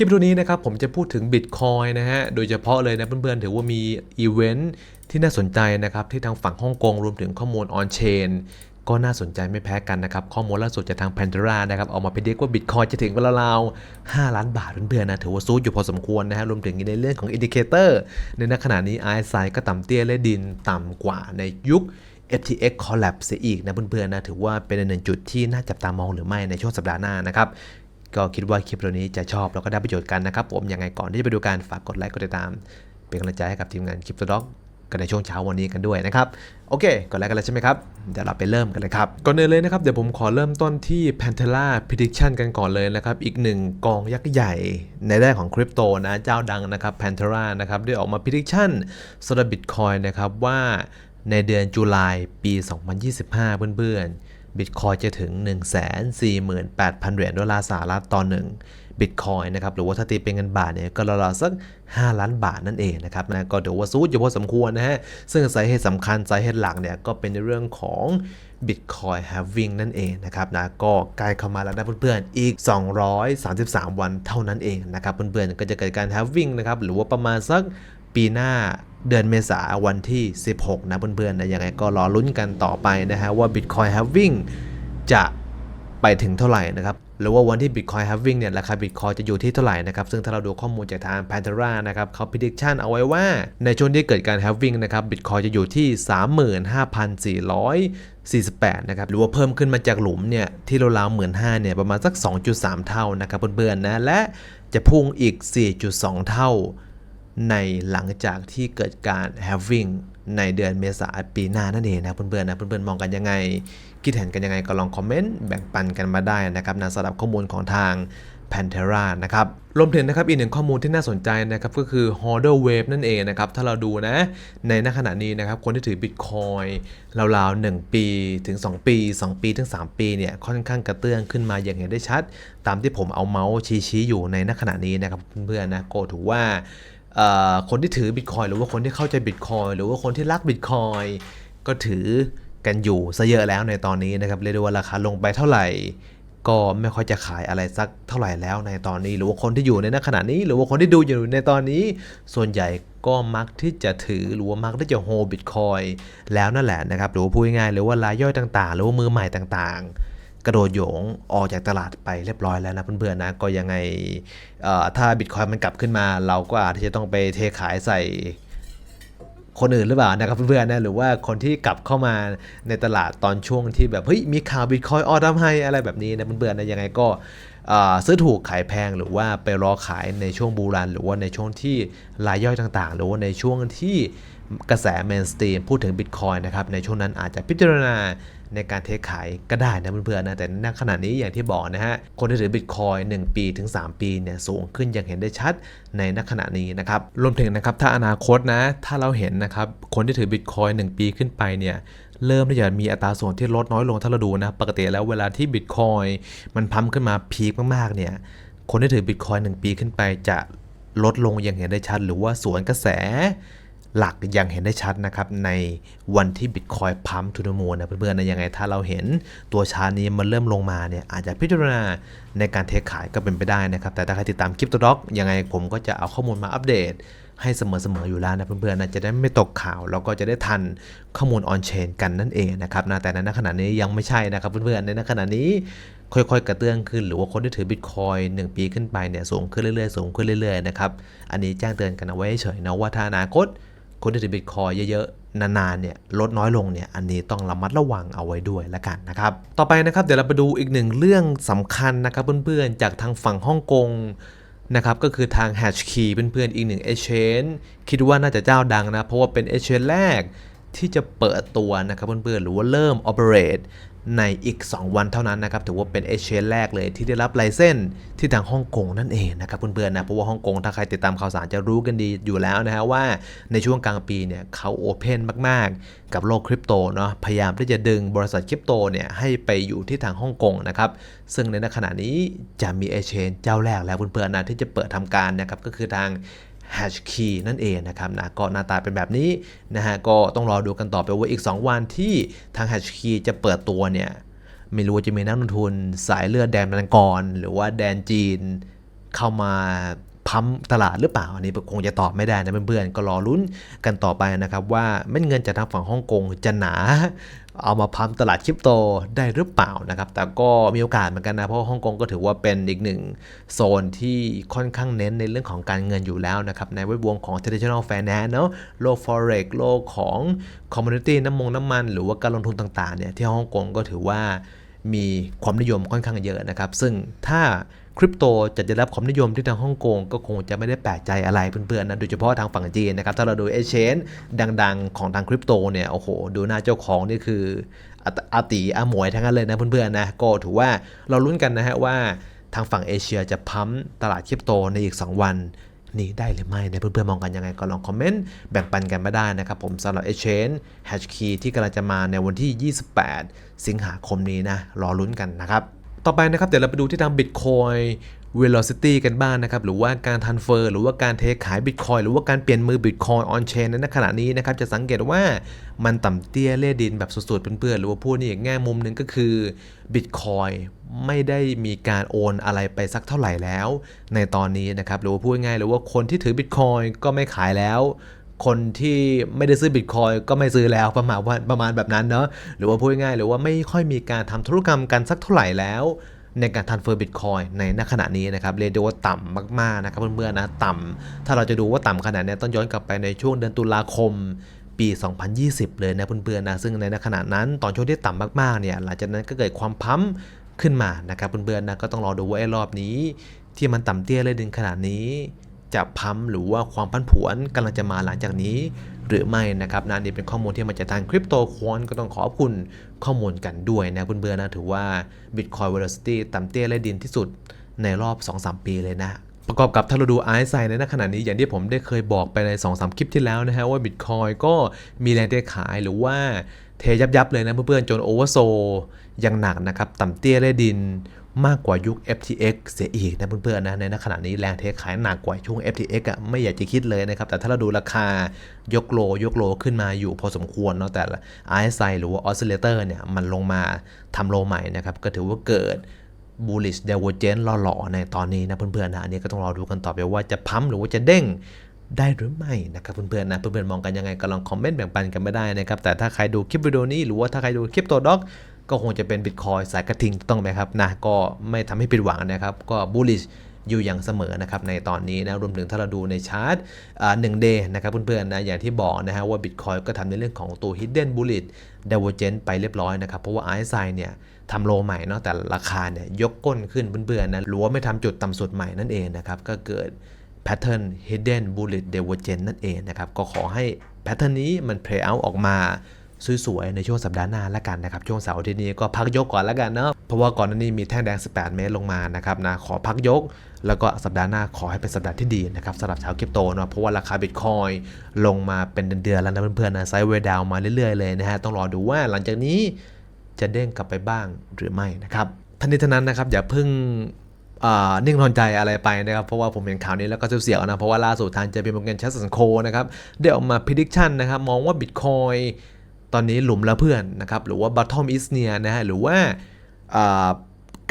คลิปวิดีโอนี้นะครับผมจะพูดถึง Bitcoin นะฮะ โดยเฉพาะเลยนะเพื่อนๆ ถือว่ามีอีเวนท์ที่น่าสนใจนะครับ ที่ทางฝั่งฮ่องกงรวมถึงข้อมูล On-Chain ก็น่าสนใจไม่แพ้กันนะครับ ข้อมูลล่าสุดจากทาง Pandora นะครับออกมาเป็นเด็กว่า Bitcoin จะถึงเวลาราวๆ5ล้านบาทเพื่อนๆนะถือว่าซูดอยู่พอสมควรนะฮะรวมถึงในเรื่องของอินดิเคเตอร์ในณขณะนี้ RSI ก็ต่ำเตี้ยและดินต่ำกว่าในยุค FTX collapse เสียอีกนะเพื่อนๆนะถือว่าเป็นหนึ่งจุดที่น่าจับตามองหรือไม่ในช่วงสัปดาห์หน้านะครับ ก็คิดว่าคลิปตัวนี้จะชอบแล้วก็ได้ประโยชน์กันนะครับผมยังไงก่อนที่จะไปดูการฝากกดไลค์กดติดตาม เป็นกำลังใจให้กับทีมงานคลิปตัวด็อกกันในช่วงเช้าวันนี้กันด้วยนะครับ โอเคก่อนแรกกันเลยใช่ไหมครับ เดี๋ยวเราไปเริ่มกันเลยครับ ก่อนอื่นเลยนะครับ เดี๋ยวผมขอเริ่มต้นที่ Pantera Prediction กันก่อนเลยนะครับ อีกหนึ่งกองยักษ์ใหญ่ในด้านของคริปโตนะ เจ้าดังนะครับ Pantera นะครับได้ออกมา Prediction สำหรับ Bitcoin นะครับว่าในเดือนตุลาปี 2025 เพื่อนๆ บิตคอยจะถึง 148,000 เหรียญดอลลาร์สหรัฐต่อหนึ่งบิตคอยนะครับหรือว่าถ้าตีเป็นเงินบาทเนี่ยก็ราวๆสัก 5 ล้านบาทนั่นเองนะครับนะก็ถือว่าซูดอยู่พอสมควรนะฮะ ซึ่งสาเหตุสำคัญสาเหตุหลักเนี่ยก็เป็นในเรื่องของ Bitcoin halving นั่นเองนะครับนะก็ใกล้เข้ามาแล้วนะเพื่อนๆ อีก 233 วันเท่านั้นเองนะครับเพื่อนๆ ก็จะเกิดการ halving นะครับหรือว่าประมาณสักปีหน้า เดือนเมษาวันที่ 16 นะเพื่อนๆนะยังไงก็รอลุ้นกันต่อไปนะฮะว่า Bitcoin halving จะไปถึงเท่าไหร่นะครับหรือว่าวันที่ Bitcoin halving เนี่ยราคา Bitcoin จะอยู่ที่เท่าไหร่นะครับ ซึ่งถ้าเราดูข้อมูลจากทาง Pantera นะครับเขา prediction เอาไว้ว่า ในช่วงที่เกิดการ halving นะครับ Bitcoin จะอยู่ที่ 35,448 นะครับ หรือว่าเพิ่มขึ้นมาจากหลุมเนี่ย ที่ราวๆหมื่นห้าเนี่ย ประมาณสัก 2.3 เท่านะครับเพื่อนๆนะ และจะพุ่งอีก 4.2 เท่า ในหลังจากที่เกิดการ halving ในเดือนเมษาปีหน้านั่นเองนะเพื่อนๆนะเพื่อนๆมองกันยังไง คิดเห็นกันยังไงก็ลองคอมเมนต์แบ่งปันกันมาได้นะครับนะสำหรับข้อมูลของทาง Pantera นะครับรวมถึงนะครับอีกหนึ่งข้อมูลที่น่าสนใจนะครับก็คือ Hodler Wave นั่นเองนะครับถ้าเราดูนะในณขณะนี้นะครับคนที่ถือ Bitcoin ราวๆ 1 ปีถึง 2 ปี 2 ปีถึง 3 ปีเนี่ยค่อนข้างกระเตื้องขึ้นมาอย่างเห็นได้ชัด ตามที่ผมเอาเมาส์ชี้ๆอยู่ในณขณะนี้นะครับเพื่อนๆนะก็ถือว่า คนที่ถือบิตคอยหรือว่าคนที่เข้าใจบิตคอยหรือว่าคนที่รักบิตคอยก็ถือกันอยู่ซะเยอะแล้วในตอนนี้นะครับเรียกได้ว่าราคาลงไปเท่าไหร่ ก็ไม่ค่อยจะขายอะไรสักเท่าไหร่แล้วในตอนนี้ หรือว่าคนที่อยู่ในขณะนี้ หรือว่าคนที่ดูอยู่ในตอนนี้ ส่วนใหญ่ก็มักที่จะถือหรือว่ามักที่จะโฮบิตคอยแล้วนั่นแหละนะครับหรือว่าพูดง่ายๆหรือว่ารายย่อยต่างๆ หรือว่ามือใหม่ต่างๆ กระโดดโยงออกจากตลาดไปเรียบร้อยแล้วนะเพื่อนๆนะก็ยังไงถ้าบิตคอยมันกลับขึ้นมา เราก็อาจจะต้องไปเทขายใส่คนอื่นหรือเปล่านะครับเพื่อนๆนะหรือว่าคนที่กลับเข้ามาในตลาดตอนช่วงที่แบบเฮ้ยมีข่าวบิตคอยออทำให้อะไรแบบนี้นะเพื่อนๆนะยังไงก็ซื้อถูกขายแพงหรือว่าไปรอขายในช่วงบูรัน หรือว่าในช่วงที่รายย่อยต่างๆ หรือว่าในช่วงที่ กระแสเมนสตรีมพูดถึงบิตคอยนะครับในช่วงนั้นอาจจะพิจารณาในการเทขายก็ได้นะเพื่อนๆนะแต่ณขณะนี้อย่างที่บอกนะฮะคนที่ถือบิตคอย1ปีถึง 3 ปีเนี่ยสูงขึ้นอย่างเห็นได้ชัดในณขณะนี้นะครับรวมถึงนะครับถ้าอนาคตนะถ้าเราเห็นนะครับคนที่ถือบิตคอย1ปีขึ้นไปเนี่ยเริ่มที่จะมีอัตราส่วนที่ลดน้อยลงถ้าเราดูนะปกติแล้วเวลาที่บิตคอยมันพัมขึ้นมาพีคมากๆเนี่ยคนที่ถือบิตคอย1ปีขึ้นไปจะลดลงอย่างเห็นได้ชัด หรือว่าสวนกระแส หลักอย่างเห็นได้ชัดนะครับในวันที่บิตคอยพัมทูนโมนนะเพื่อนๆนะยังไงถ้าเราเห็นตัวชาร์ตนี้มันเริ่มลงมาเนี่ยอาจจะพิจารณาในการเทขายก็เป็นไปได้นะครับ แต่ถ้าใครติดตามคลิปตัวด็อกยังไงผมก็จะเอาข้อมูลมาอัปเดตให้เสมอๆอยู่แล้วนะเพื่อนๆนะจะได้ไม่ตกข่าวแล้วก็จะได้ทันข้อมูลออนเชนกันนั่นเองนะครับนะแต่ในขณะนี้ยังไม่ใช่นะครับเพื่อนๆในขณะนี้ค่อยๆ กระเตื้องขึ้น หรือว่าคนที่ถือบิตคอยน1ปีขึ้นไปเนี่ยสูงขึ้นเรื่อยๆสูงขึ้นเรื่อยๆนะครับอันนี้แจ้งเตือนกันเอาไว้เฉยๆนะว่าถ้าอนาคต คนที่ถือบิตคอยเยอะๆ นานๆ เนี่ยลดน้อยลงเนี่ยอันนี้ต้องระมัดระวังเอาไว้ด้วยละกันนะครับ ต่อไปนะครับเดี๋ยวเราไปดูอีกหนึ่งเรื่องสำคัญนะครับเพื่อนๆ จากทางฝั่งฮ่องกงนะครับก็คือทาง Hash Key เพื่อนๆ อีกหนึ่ง Exchange คิดว่าน่าจะเจ้าดังนะ เพราะว่าเป็น Exchange แรกที่จะเปิดตัวนะครับเพื่อนๆ หรือว่าเริ่ม operate ในอีก 2 วันเท่านั้นนะครับถือว่าเป็นเอเชียแรกเลยที่ได้รับไลเซนส์ที่ทางฮ่องกงนั่นเองนะครับเพื่อนๆนะเพราะว่าฮ่องกงถ้าใครติดตามข่าวสารจะรู้กันดีอยู่แล้วนะฮะว่าในช่วงกลางปีเนี่ยเขาโอเพนมากๆ กับโลกคริปโตเนาะพยายามที่จะดึงบริษัทคริปโตเนี่ยให้ไปอยู่ที่ทางฮ่องกงนะครับซึ่งในขณะนี้จะมีเอเชนเจ้าแรกแล้วเพื่อนๆนะที่จะเปิดทำการนะครับก็คือทาง Hash Key นั่นเองนะครับนะก็หน้าตาเป็นแบบนี้นะฮะก็ต้องรอดูกันต่อไปว่าอีก 2 วันที่ทาง Hash Key จะเปิดตัวเนี่ยไม่รู้ว่าจะมีนักลงทุนสายเลือดแดนมังกร หรือว่าแดนจีนเข้ามา พัมตลาดหรือเปล่า อันนี้คงจะตอบไม่ได้นะเพื่อนๆ ก็รอลุ้นกันต่อไปนะครับ ว่าเม็ดเงินจากทางฝั่งฮ่องกงจะหนา เอามาพัมตลาดคริปโตได้หรือเปล่านะครับ แต่ก็มีโอกาสเหมือนกันนะ เพราะฮ่องกงก็ถือว่าเป็นอีกหนึ่งโซนที่ค่อนข้างเน้นในเรื่องของการเงินอยู่แล้วนะครับในแวดวงของ traditional finance เนาะโลก forex โลกของ community น้ำมงน้ำมัน หรือว่าการลงทุนต่างๆเนี่ยที่ฮ่องกงก็ถือว่ามีความนิยมค่อนข้างเยอะนะครับ ซึ่งถ้า คริปโตจะได้รับความนิยมที่ทางฮ่องกงก็คงจะไม่ได้แปลกใจอะไรเพื่อนๆนะโดยเฉพาะทางฝั่งจีนนะครับถ้าเราดูเอเชนดังๆ ของทางคริปโตเนี่ยโอ้โหดูหน้าเจ้าของนี่คืออาตีอาหมวยทั้งนั้นเลยนะเพื่อนๆนะก็ถือว่าเราลุ้นกันนะฮะว่าทางฝั่งเอเชียจะพัมตลาดคริปโตในอีก 2 วันนี่ได้หรือไม่เนี่ยเพื่อนๆมองกันยังไงก็ลองคอมเมนต์แบ่งปันกันมาได้นะครับผมสำหรับ Exchange Hash Key ที่กำลังจะมาในวันที่ 28 สิงหาคมนี้นะ รอลุ้นกันนะครับ ต่อไปนะครับเดี๋ยวเราไปดูที่ทาง Bitcoin Velocity กันบ้างนะครับ หรือว่าการ transfer หรือว่าการเทขาย Bitcoin หรือว่าการเปลี่ยนมือ Bitcoin on chain ในขณะนี้นะครับ จะสังเกตว่ามันต่ำเตี้ยเล่ดินแบบสุดๆเพื่อนๆหรือว่าพูดนี่อีกแง่มุมหนึ่งก็คือ Bitcoin ไม่ได้มีการโอนอะไรไปสักเท่าไหร่แล้ว ในตอนนี้นะครับหรือว่าพูดง่ายหรือว่าคนที่ถือ Bitcoin ก็ไม่ขายแล้ว คนที่ไม่ได้ซื้อบิตคอยก็ไม่ซื้อแล้วประมาณว่าประมาณแบบนั้นเนาะหรือว่าพูดง่ายๆหรือว่าไม่ค่อยมีการทำธุรกรรมกันสักเท่าไหร่แล้ว ในการทันเฟอร์บิตคอยในณขณะนี้นะครับเรียกได้ว่าต่ำมากๆนะครับเพื่อนๆนะต่ำถ้าเราจะดูว่าต่ำขนาดนี้ต้องย้อนกลับไปในช่วงเดือนตุลาคมปี 2020 เลยนะเพื่อนๆนะซึ่งในขณะนั้นตอนช่วงที่ต่ำมากๆเนี่ยหลังจากนั้นก็เกิดความพัมขึ้นมานะครับเพื่อนๆนะก็ต้องรอดูว่าไอ้รอบนี้ ที่มันต่ำเตี้ยเลยดึงขนาดนี้ จะพัมหรือว่าความพันผวนกำลังจะมาหลังจากนี้ หรือไม่นะครับนะนี่เป็นข้อมูลที่มาจากทางคริปโตควอนก็ต้องขอบคุณข้อมูลกันด้วยนะเพื่อนๆนะถือว่า Bitcoin Velocity ต่ำเตี้ยและดินที่สุดในรอบ 2-3 ปีเลยนะประกอบกับถ้าเราดูไอซ์ไซในขณะนี้อย่างที่ผมได้เคยบอกไปใน 2-3 คลิปที่แล้วนะฮะว่า Bitcoin ก็มีแรงเทขายหรือว่า เทยับๆเลยนะเพื่อนๆ จนโอเวอร์โซยังหนักนะครับต่ำเตี้ยและดินมากกว่ายุค FTX เสียอีกนะเพื่อนๆนะในขณะนี้แรงเทขายหนักกว่าช่วง FTX อะไม่อยากจะคิดเลยนะครับ แต่ถ้าเราดูราคายกโลยกโลขึ้นมาอยู่พอสมควรเนาะแต่ RSI หรือว่า Oscillator เนี่ยมันลงมาทำโลใหม่นะครับ ก็ถือว่าเกิด bullish divergence หล่อๆในตอนนี้นะเพื่อนๆนะอันนี้ก็ต้องรอดูกันต่อไปว่าจะพัมหรือว่าจะเด้ง ได้หรือไม่นะครับเพื่อนๆนะเพื่อนๆมองกันยังไงก็ลองคอมเมนต์แบ่งปันกันไม่ได้นะครับแต่ถ้าใครดูคลิปวิดีโอนี้หรือว่าถ้าใครดูคลิปตัวด็อกก็คงจะเป็นบิตคอยสายกระทิงต้องไหมครับนะก็ไม่ทำให้ผิดหวังนะครับ ก็ bullish อยู่อย่างเสมอนะครับในตอนนี้นะรวมถึงถ้าเราดูในชาร์ตหนึ่งเดย์นะครับเพื่อนๆนะอย่างที่บอกนะฮะว่า Bitcoin ก็ทำในเรื่องของตัว hidden bullish divergence ไปเรียบร้อยนะครับ เพราะว่า RSI เนี่ยทำโลใหม่เนาะแต่ราคาเนี่ยยกก้นขึ้นเพื่อนๆนะหรือว่าไม่ทำจุดต่ำสุดใหม่นั่นเองนะครับก็เกิด pattern hidden bullish divergence นั่นเองนะครับ ก็ขอให้ pattern นี้มัน play out ออกมาสวยๆ ในช่วงสัปดาห์หน้าละกันนะครับ ช่วงเสาร์ที่นี้ก็พักยกก่อนละกันเนาะเพราะว่าก่อนหน้านี้มีแท่งแดง 18 เมตรลงมานะครับนะขอพักยก แล้วก็สัปดาห์หน้าขอให้เป็นสัปดาห์ที่ดีนะครับสำหรับชาวคริปโตเนาะเพราะว่าราคาบิตคอยลงมาเป็นเดือนๆแล้วนะเพื่อนๆนะไซด์เวดาวมาเรื่อยๆเลยนะฮะต้องรอดูว่าหลังจากนี้จะเด้งกลับไปบ้างหรือไม่นะครับทันทีทันนั้นนะครับอย่าเพิ่ง นิ่งนอนใจอะไรไปนะครับ เพราะว่าผมเห็นข่าวนี้แล้วก็เสียวๆนะ เพราะว่าล่าสุดทางเจพีมอร์แกนชัสสันโคนะครับ ได้ออกมาพิจิชันนะครับ มองว่าบิตคอยตอนนี้หลุมล้วเพื่อนนะครับ หรือว่า bottom is near นะฮะหรือว่า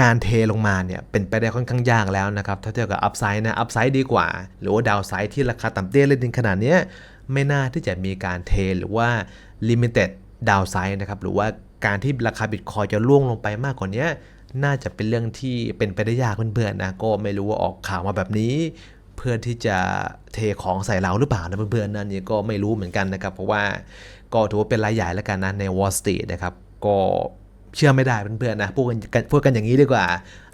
การเทลงมาเนี่ย เป็นไปได้ค่อนข้างยากแล้วนะครับ ถ้าเทียบกับอัพไซด์นะอัพไซด์ดีกว่า หรือว่าดาวไซด์ที่ราคาต่ำเตี้ยเล่นดินขนาดนี้ไม่น่าที่จะมีการเทหรือว่า limited ดาวไซด์นะครับหรือว่าการที่ราคาบิตคอยจะล่วงลงไปมากกว่านี้ น่าจะเป็นเรื่องที่เป็นไปได้ยากเพื่อนๆนะก็ไม่รู้ว่าออกข่าวมาแบบนี้ เพื่อที่จะเทของใส่เราหรือเปล่านะเพื่อนๆนั่นนี่ก็ไม่รู้เหมือนกันนะครับ เพราะว่าก็ถือว่าเป็นรายใหญ่แล้วกันนะใน Wall Street นะครับก็เชื่อไม่ได้เพื่อนๆนะพูดกันพูดกันอย่างนี้ดีกว่า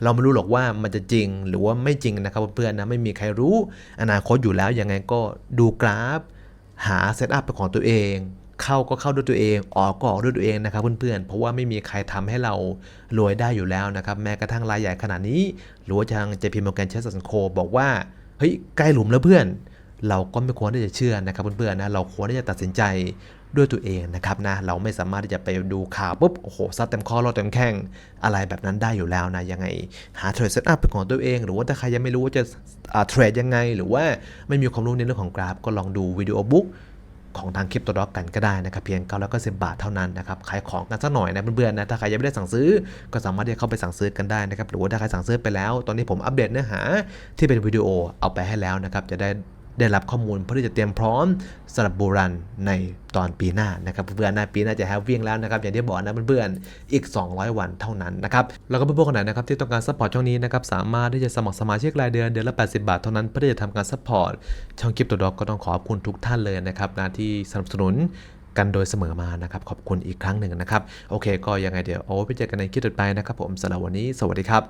เราไม่รู้หรอกว่ามันจะจริงหรือว่าไม่จริงนะครับเพื่อนๆนะไม่มีใครรู้อนาคตอยู่แล้วยังไงก็ดูกราฟ หาเซตอัพเป็นของตัวเอง เข้าก็เข้าด้วยตัวเอง ออกก็ออกด้วยตัวเองนะครับเพื่อนๆ เพราะว่าไม่มีใครทำให้เรารวยได้อยู่แล้วนะครับ แม้กระทั่งรายใหญ่ขนาดนี้ หรือว่าทาง JP Morgan Chase Co บอกว่า เฮ้ย ใกล้หลุมแล้วเพื่อน เราก็ไม่ควรที่จะเชื่อนะครับเพื่อนๆนะ เราควรที่จะตัดสินใจด้วยตัวเองนะครับนะ เราไม่สามารถที่จะไปดูข่าวปุ๊บ โอ้โห ซัดเต็มข้อรอดเต็มแข้ง อะไรแบบนั้นได้อยู่แล้วนะ ยังไง หาเทรดเซตอัพเป็นของตัวเอง หรือว่าถ้าใครยังไม่รู้ว่าจะเทรดยังไง หรือว่าไม่มีความรู้ในเรื่องของกราฟ ก็ลองดูวิดีโอบุ๊ก ของทางคลิปตัวด็อกกันก็ได้นะครับเพียง990 บาทเท่านั้นนะครับขายของกันสักหน่อยนะเพื่อนๆนะถ้าใครยังไม่ได้สั่งซื้อก็สามารถที่จะเข้าไปสั่งซื้อกันได้นะครับหรือว่าถ้าใครสั่งซื้อไปแล้ว ตอนนี้ผมอัปเดตเนื้อหาที่เป็นวิดีโอเอาไปให้แล้วนะครับจะได้ ได้รับข้อมูลเพื่อที่จะเตรียมพร้อมสำหรับบูรันในตอนปีหน้านะครับเพื่อนๆนะปีหน้าจะแฮปวิ่งแล้วนะครับอย่างที่บอกนะเพื่อนๆอีก 200 วันเท่านั้นนะครับแล้วก็เพื่อนๆคนไหนนะครับที่ต้องการซัพพอร์ตช่องนี้นะครับสามารถที่จะสมัครสมาชิกรายเดือนเดือนละ 80 บาทเท่านั้นเพื่อที่จะทำการซัพพอร์ตช่องคลิปตัวดอกก็ต้องขอบคุณทุกท่านเลยนะครับนะที่สนับสนุนกันโดยเสมอมานะครับขอบคุณอีกครั้งหนึ่งนะครับ โอเค ก็ยังไงเดี๋ยวเอาไปเจอกันในคลิปต่อไปนะครับ ผมสำหรับวันนี้สวัสดีครับ